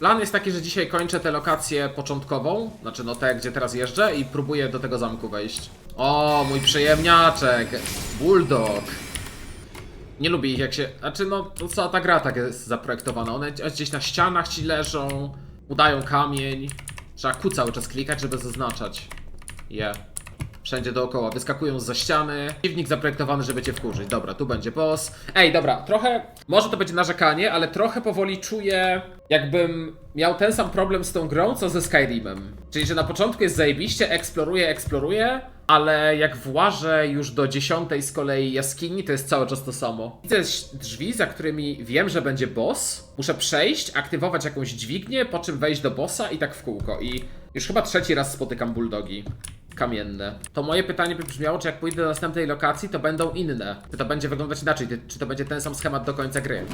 Plan jest taki, że dzisiaj kończę tę lokację początkową, znaczy no tę, gdzie teraz jeżdżę i próbuję do tego zamku wejść. O, mój przyjemniaczek, Bulldog. Nie lubię ich jak się, znaczy no to cała ta gra tak jest zaprojektowana, one gdzieś na ścianach ci leżą, udają kamień. Trzeba Q cały czas klikać, żeby zaznaczać je. Wszędzie dookoła, wyskakują za ściany. Dziwnik zaprojektowany, żeby cię wkurzyć. Dobra, tu będzie boss. Ej, dobra, trochę. Może to będzie narzekanie, ale trochę powoli czuję, jakbym miał ten sam problem z tą grą, co ze Skyrimem. Czyli, że na początku jest zajebiście, eksploruję, eksploruję, ale jak włażę już do dziesiątej z kolei jaskini, to jest cały czas to samo. Widzę drzwi, za którymi wiem, że będzie boss. Muszę przejść, aktywować jakąś dźwignię, po czym wejść do bossa i tak w kółko. I już chyba trzeci raz spotykam bulldogi kamienne. To moje pytanie by brzmiało, czy jak pójdę do następnej lokacji, to będą inne. Czy to będzie wyglądać inaczej? Czy to będzie ten sam schemat do końca gry?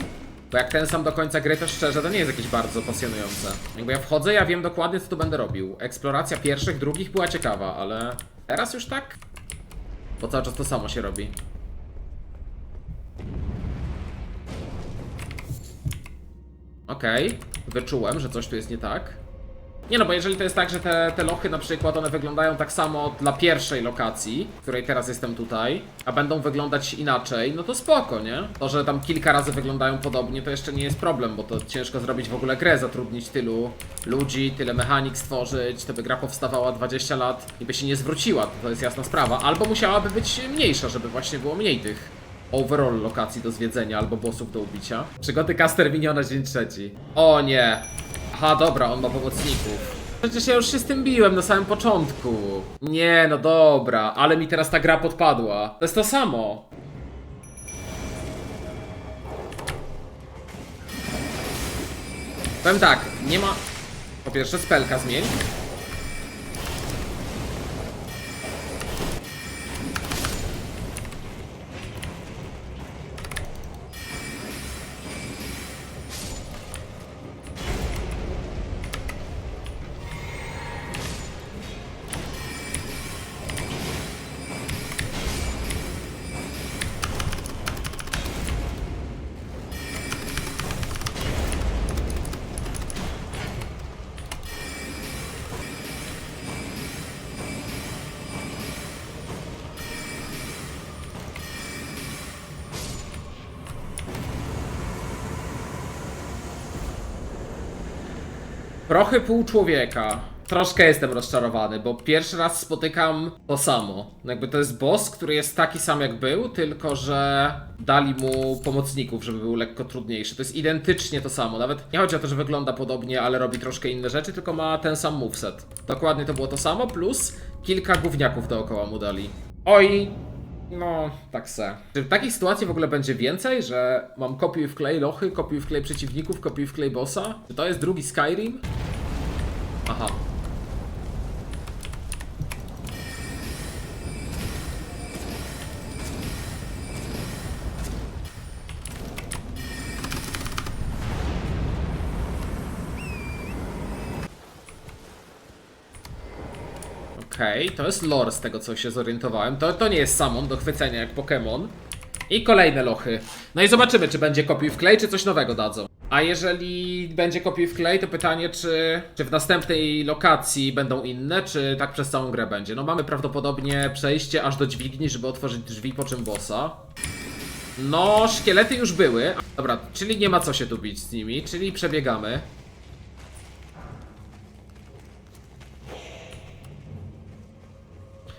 Bo jak ten sam do końca gry, to szczerze, to nie jest jakieś bardzo pasjonujące. Jakby ja wchodzę, ja wiem dokładnie, co tu będę robił. Eksploracja pierwszych, drugich była ciekawa, ale teraz już tak? Bo cały czas to samo się robi. Okej, wyczułem, że coś tu jest nie tak. Nie no, bo jeżeli to jest tak, że te, te lochy na przykład one wyglądają tak samo dla pierwszej lokacji, w której teraz jestem tutaj, a będą wyglądać inaczej, no to spoko, nie? To, że tam kilka razy wyglądają podobnie, to jeszcze nie jest problem, bo to ciężko zrobić w ogóle grę, zatrudnić tylu ludzi, tyle mechanik stworzyć, to by gra powstawała 20 lat i by się nie zwróciła, to, jest jasna sprawa. Albo musiałaby być mniejsza, żeby właśnie było mniej tych overall lokacji do zwiedzenia albo bossów do ubicia. Przygody Caster Miniona dzień trzeci. O nie! Aha, dobra, on ma pomocników. Przecież ja już się z tym biłem na samym początku. Nie, no dobra, ale mi teraz ta gra podpadła. To jest to samo. Powiem tak, nie ma... Po pierwsze spelka zmień. Prochy pół człowieka. Troszkę jestem rozczarowany, bo pierwszy raz spotykam to samo. Jakby to jest boss, który jest taki sam jak był, tylko że dali mu pomocników, żeby był lekko trudniejszy. To jest identycznie to samo. Nawet nie chodzi o to, że wygląda podobnie, ale robi troszkę inne rzeczy, tylko ma ten sam moveset. Dokładnie to było to samo, plus kilka gówniaków dookoła mu dali. Oj, no, tak se. Czy w takich sytuacji w ogóle będzie więcej, że mam kopiuj wklej lochy, kopiuj wklej przeciwników, kopiuj wklej bossa? Czy to jest drugi Skyrim? Aha. Okej, to jest lore z tego co się zorientowałem. To, to nie jest samon do chwycenia jak Pokémon. I kolejne lochy. No i zobaczymy, czy będzie kopiuj wklej, czy coś nowego dadzą. A jeżeli będzie kopiuj wklej, to pytanie, czy, czy w następnej lokacji będą inne, czy tak przez całą grę będzie. No mamy prawdopodobnie przejście aż do dźwigni, żeby otworzyć drzwi, po czym bossa. No, szkielety już były. Dobra, czyli nie ma co się tu bić z nimi, czyli przebiegamy.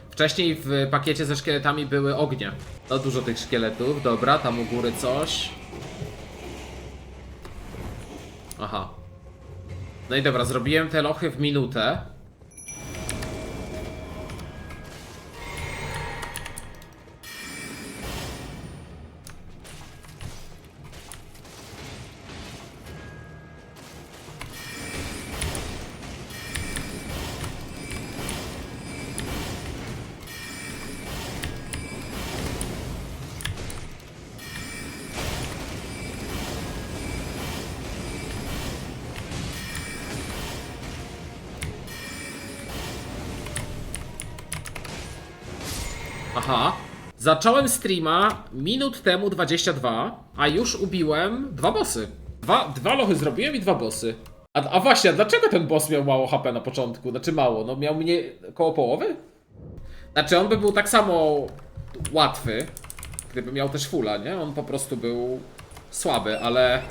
Wcześniej w pakiecie ze szkieletami były ognie. No dużo tych szkieletów, dobra, tam u góry coś. Aha. No i dobra, zrobiłem te lochy w minutę. Aha. Zacząłem streama minut temu 22, a już ubiłem dwa bossy. Dwa, dwa lochy zrobiłem i dwa bossy. A, a właśnie, a dlaczego ten boss miał mało HP na początku? Znaczy mało, no miał mnie koło połowy? Znaczy on by był tak samo łatwy, gdyby miał też fulla, nie? On po prostu był słaby, ale...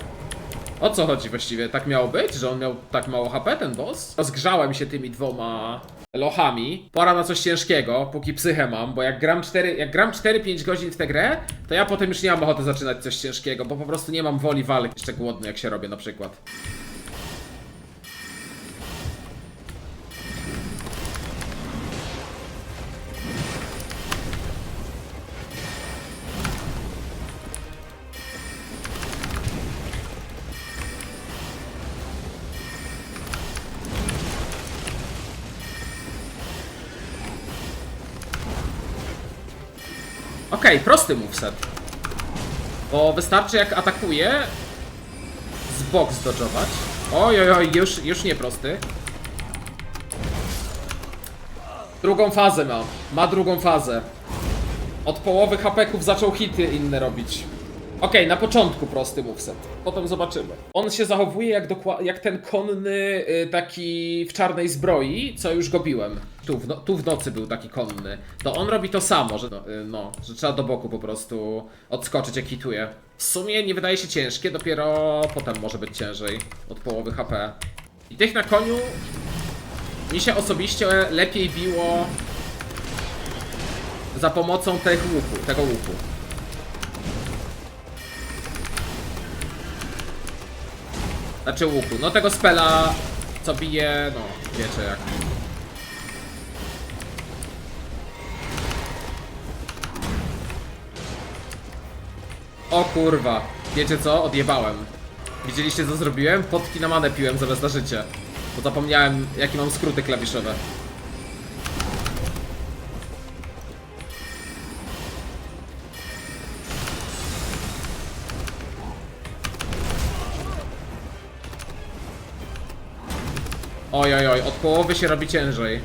O co chodzi właściwie? Tak miało być? Że on miał tak mało HP, ten boss? Rozgrzałem się tymi dwoma lochami. Pora na coś ciężkiego, póki psychę mam, bo jak gram 4, jak gram 4-5 godzin w tę grę, to ja potem już nie mam ochoty zaczynać coś ciężkiego, bo po prostu nie mam woli walki. Jeszcze głodny jak się robię na przykład. Prosty moveset. Bo wystarczy jak atakuje z bok zdodżować. Oj, oj, już, już nie prosty. Drugą fazę ma. Ma drugą fazę. Od połowy hapeków zaczął hity inne robić. Okej, na początku prosty moveset. Potem zobaczymy. On się zachowuje jak, jak ten konny y, taki w czarnej zbroi, co już go biłem. Tu w, no- tu w nocy był taki konny. To on robi to samo, że, no, y, no, że trzeba do boku po prostu odskoczyć jak hituje. W sumie nie wydaje się ciężkie, dopiero potem może być ciężej. Od połowy HP. I tych na koniu mi się osobiście lepiej biło za pomocą tych łuku, tego łuku. Znaczy łuku. No tego spela, co bije, no wiecie jak. O kurwa. Wiecie co? Odjebałem. Widzieliście co zrobiłem? Potki na manę piłem zamiast na życie. Bo zapomniałem jakie mam skróty klawiszowe. Oj, oj, oj, od połowy się robi ciężej.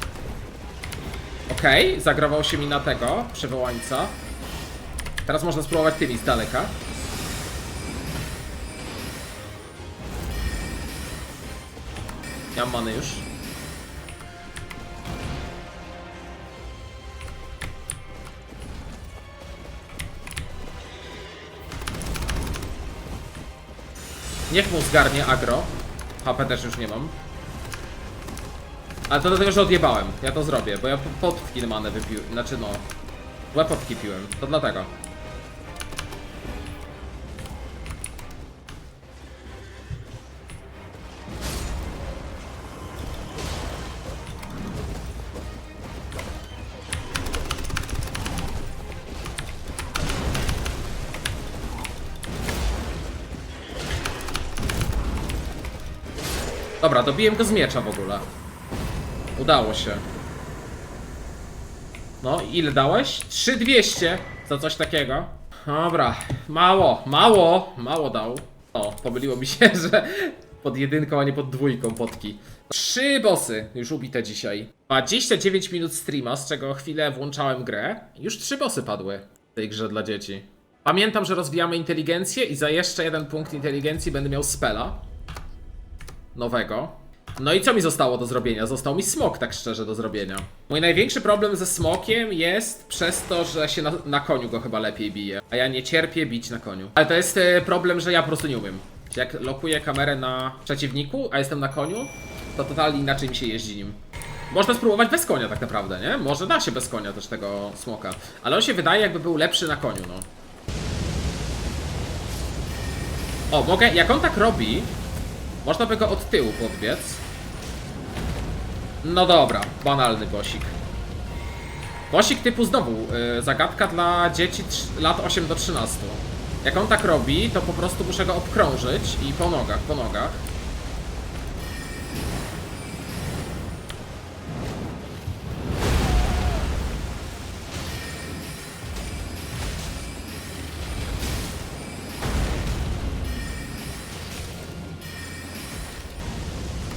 Okej, zagrawał się mi na tego, przywołańca. Teraz można spróbować tymi z daleka. Nie mam many już. Niech mu zgarnie agro. HP też już nie mam. Ale to dlatego, że odjebałem. Ja to zrobię, bo ja po- potki na manę wypiłem. Znaczy no. Złe piłem. To dlatego. Dobra, dobiłem go z miecza w ogóle. Udało się. No, ile dałeś? 3200 za coś takiego. Dobra, mało, mało, mało dał. O, pomyliło mi się, że pod jedynką, a nie pod dwójką potki. Trzy bossy już ubite dzisiaj. 29 minut streama, z czego chwilę włączałem grę. Już trzy bossy padły w tej grze dla dzieci. Pamiętam, że rozwijamy inteligencję i za jeszcze jeden punkt inteligencji będę miał spela nowego. No i co mi zostało do zrobienia? Został mi smok, tak szczerze, do zrobienia. Mój największy problem ze smokiem jest przez to, że się na, na koniu go chyba lepiej bije. A ja nie cierpię bić na koniu. Ale to jest e, problem, że ja po prostu nie umiem. Jak lokuję kamerę na przeciwniku, a jestem na koniu, to totalnie inaczej mi się jeździ nim. Można spróbować bez konia tak naprawdę, nie? Może da się bez konia też tego smoka. Ale on się wydaje jakby był lepszy na koniu, no. O, mogę, jak on tak robi, można by go od tyłu podbiec. No dobra, banalny bosik. Bosik typu znowu, y, zagadka dla dzieci lat 8 do 13. Jak on tak robi, to po prostu muszę go obkrążyć i po nogach, po nogach.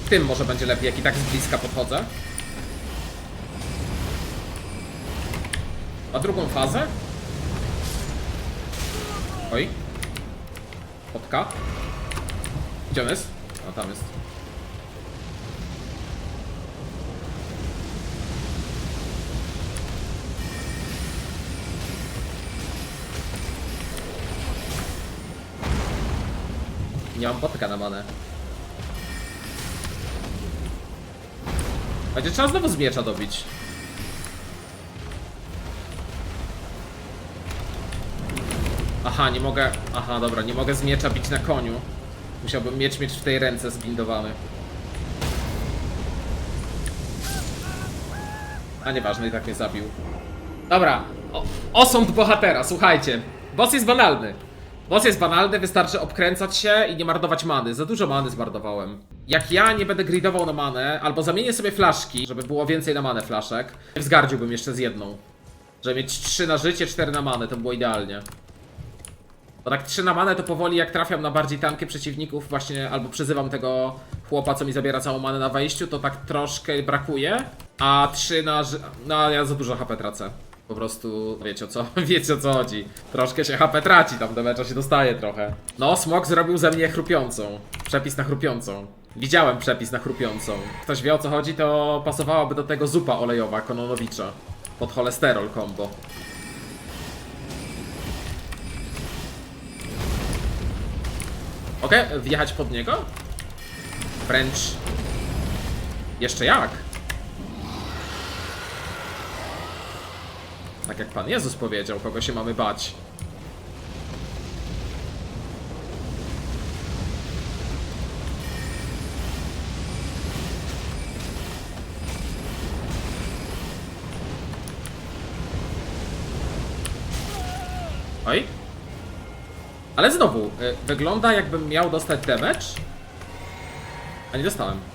Tym może będzie lepiej, jak i tak z bliska podchodzę. A drugą fazę? Oj. Potka. Gdzie on jest? A tam jest. Nie mam potka na manę. Będzie trzeba znowu z miecza dobić. Aha, nie mogę... Aha, dobra, nie mogę z miecza bić na koniu. Musiałbym mieć miecz w tej ręce zbindowany. A nieważne, i tak mnie zabił. Dobra, o, osąd bohatera, słuchajcie. Boss jest banalny. Boss jest banalny, wystarczy obkręcać się i nie marnować many. Za dużo many zmarnowałem. Jak ja nie będę gridował na manę, albo zamienię sobie flaszki, żeby było więcej na manę flaszek, wzgardziłbym jeszcze z jedną. Żeby mieć 3 na życie, 4 na manę, to było idealnie. Bo tak 3 na manę to powoli jak trafiam na bardziej tankie przeciwników właśnie, albo przyzywam tego chłopa, co mi zabiera całą manę na wejściu, to tak troszkę brakuje. A 3 na... No ja za dużo HP tracę. Po prostu wiecie o co, wiecie o co chodzi. Troszkę się HP traci, tam do mecza się dostaje trochę. No, Smok zrobił ze mnie chrupiącą. Przepis na chrupiącą. Widziałem przepis na chrupiącą. Ktoś wie o co chodzi, to pasowałaby do tego zupa olejowa Kononowicza. Pod cholesterol combo. Mogę wjechać pod niego? Wręcz... Jeszcze jak? Tak jak Pan Jezus powiedział, kogo się mamy bać. Oj. Ale znowu, y, wygląda jakbym miał dostać damage. A nie dostałem.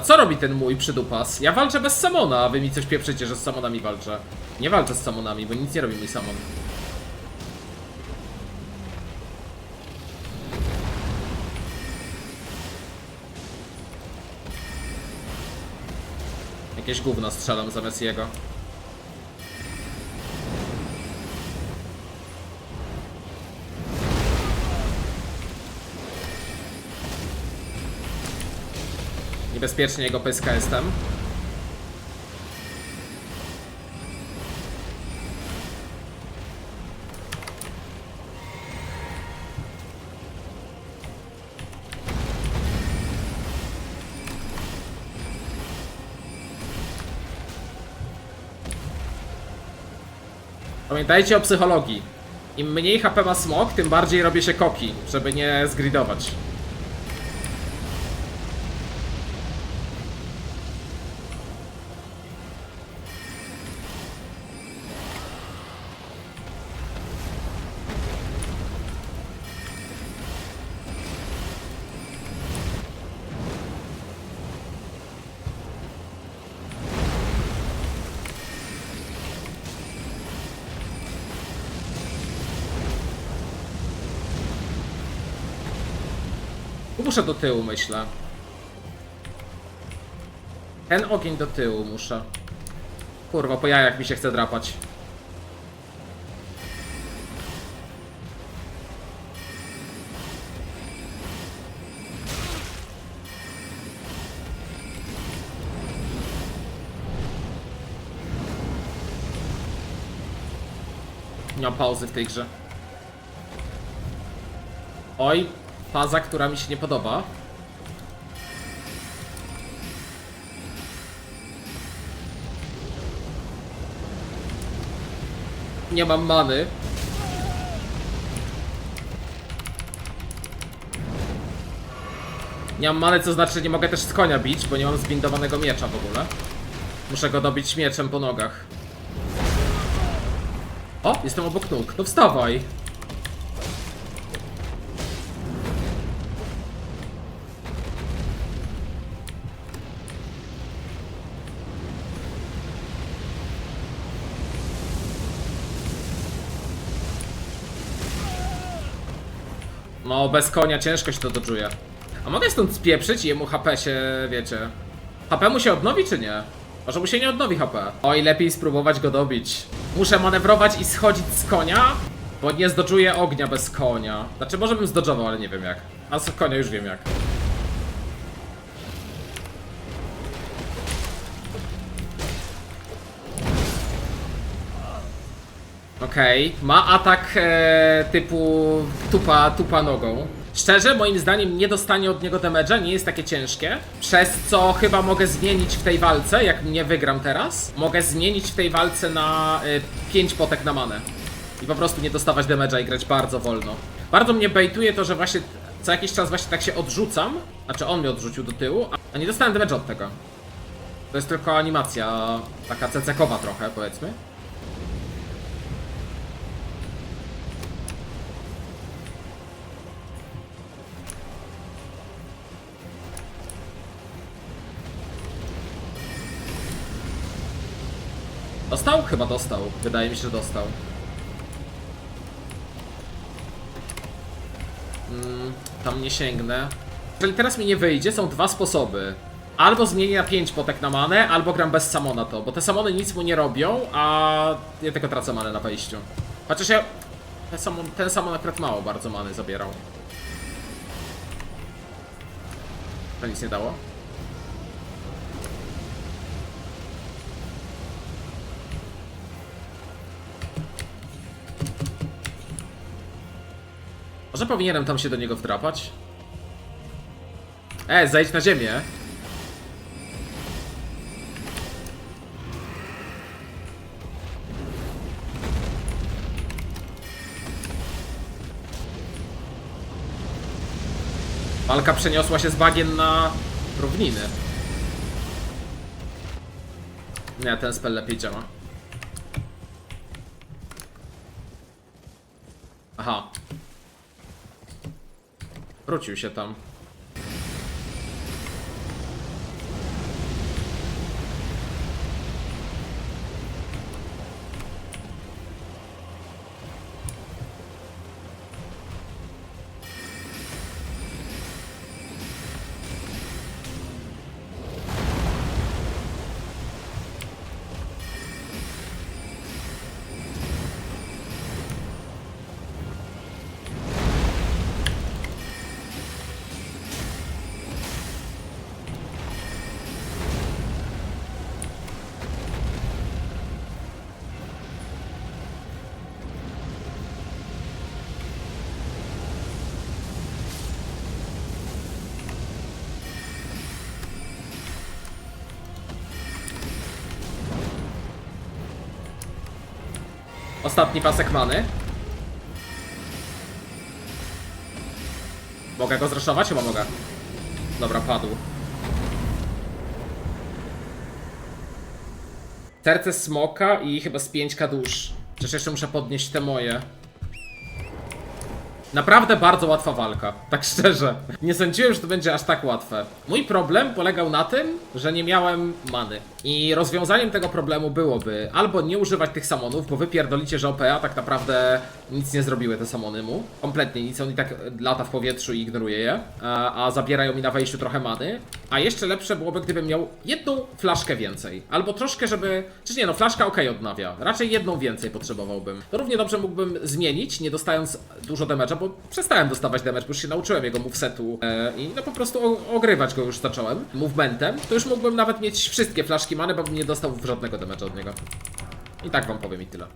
A co robi ten mój przydupas? Ja walczę bez samona, a wy mi coś pieprzycie, że z samonami walczę. Nie walczę z samonami, bo nic nie robi mój samon. Jakieś gówno strzelam zamiast jego. Niebezpiecznie jego pyska jestem. Pamiętajcie o psychologii. Im mniej HP ma smok, tym bardziej robię się koki, żeby nie zgridować. Muszę do tyłu, myślę. Ten ogień do tyłu muszę. Kurwa, po jajach mi się chce drapać. Nie mam pauzy w tej grze. Oj, faza, która mi się nie podoba. Nie mam many. Nie mam many, co znaczy, że nie mogę też z konia bić, bo nie mam zbindowanego miecza w ogóle. Muszę go dobić mieczem po nogach. O, jestem obok nóg. No wstawaj. No, bez konia ciężko się to dodżuje. A mogę stąd spieprzyć i jemu HP się, wiecie... HP mu się odnowi, czy nie? Może mu się nie odnowi HP. Oj, lepiej spróbować go dobić. Muszę manewrować i schodzić z konia, bo nie zdodżuję ognia bez konia. Znaczy, może bym zdodżował, ale nie wiem jak. A z konia już wiem jak. Okej, ma atak e, typu tupa, tupa nogą. Szczerze, moim zdaniem nie dostanie od niego damage'a, nie jest takie ciężkie. Przez co chyba mogę zmienić w tej walce, jak nie wygram teraz, mogę zmienić w tej walce na e, 5 potek na manę. I po prostu nie dostawać damage'a i grać bardzo wolno. Bardzo mnie bejtuje to, że właśnie co jakiś czas właśnie tak się odrzucam. Znaczy on mnie odrzucił do tyłu, a nie dostałem damage'a od tego. To jest tylko animacja taka cecekowa trochę, powiedzmy. Dostał? Chyba dostał. Wydaje mi się, że dostał. Mm, tam nie sięgnę. Jeżeli teraz mi nie wyjdzie, są dwa sposoby. Albo zmienię na 5 potek na manę, albo gram bez samona to, bo te samony nic mu nie robią, a ja tylko tracę manę na wejściu. Chociaż ja... Ten samon, ten samon akurat mało bardzo many zabierał. To nic nie dało. Może powinienem tam się do niego wdrapać? E, zejdź na ziemię. Walka przeniosła się z bagien na równiny. Nie, ten spell lepiej działa. Aha. Wrócił się tam. Ostatni pasek many. Mogę go zraszować? Chyba mogę. Dobra, padł. Serce smoka i chyba z 5 dusz. Przecież jeszcze muszę podnieść te moje. Naprawdę bardzo łatwa walka, tak szczerze. Nie sądziłem, że to będzie aż tak łatwe. Mój problem polegał na tym, że nie miałem many. I rozwiązaniem tego problemu byłoby albo nie używać tych samonów, bo wy pierdolicie, że OPA tak naprawdę nic nie zrobiły te samony mu. Kompletnie nic, on i tak lata w powietrzu i ignoruje je. A, a zabierają mi na wejściu trochę many. A jeszcze lepsze byłoby, gdybym miał jedną flaszkę więcej. Albo troszkę, żeby... Czy nie, no flaszka ok odnawia. Raczej jedną więcej potrzebowałbym. To równie dobrze mógłbym zmienić, nie dostając dużo damage'a, bo przestałem dostawać damage, bo już się nauczyłem jego movesetu e, i no po prostu ogrywać go już zacząłem movementem. To już mógłbym nawet mieć wszystkie flaszki many, bo bym nie dostał żadnego damage'a od niego. I tak wam powiem i tyle.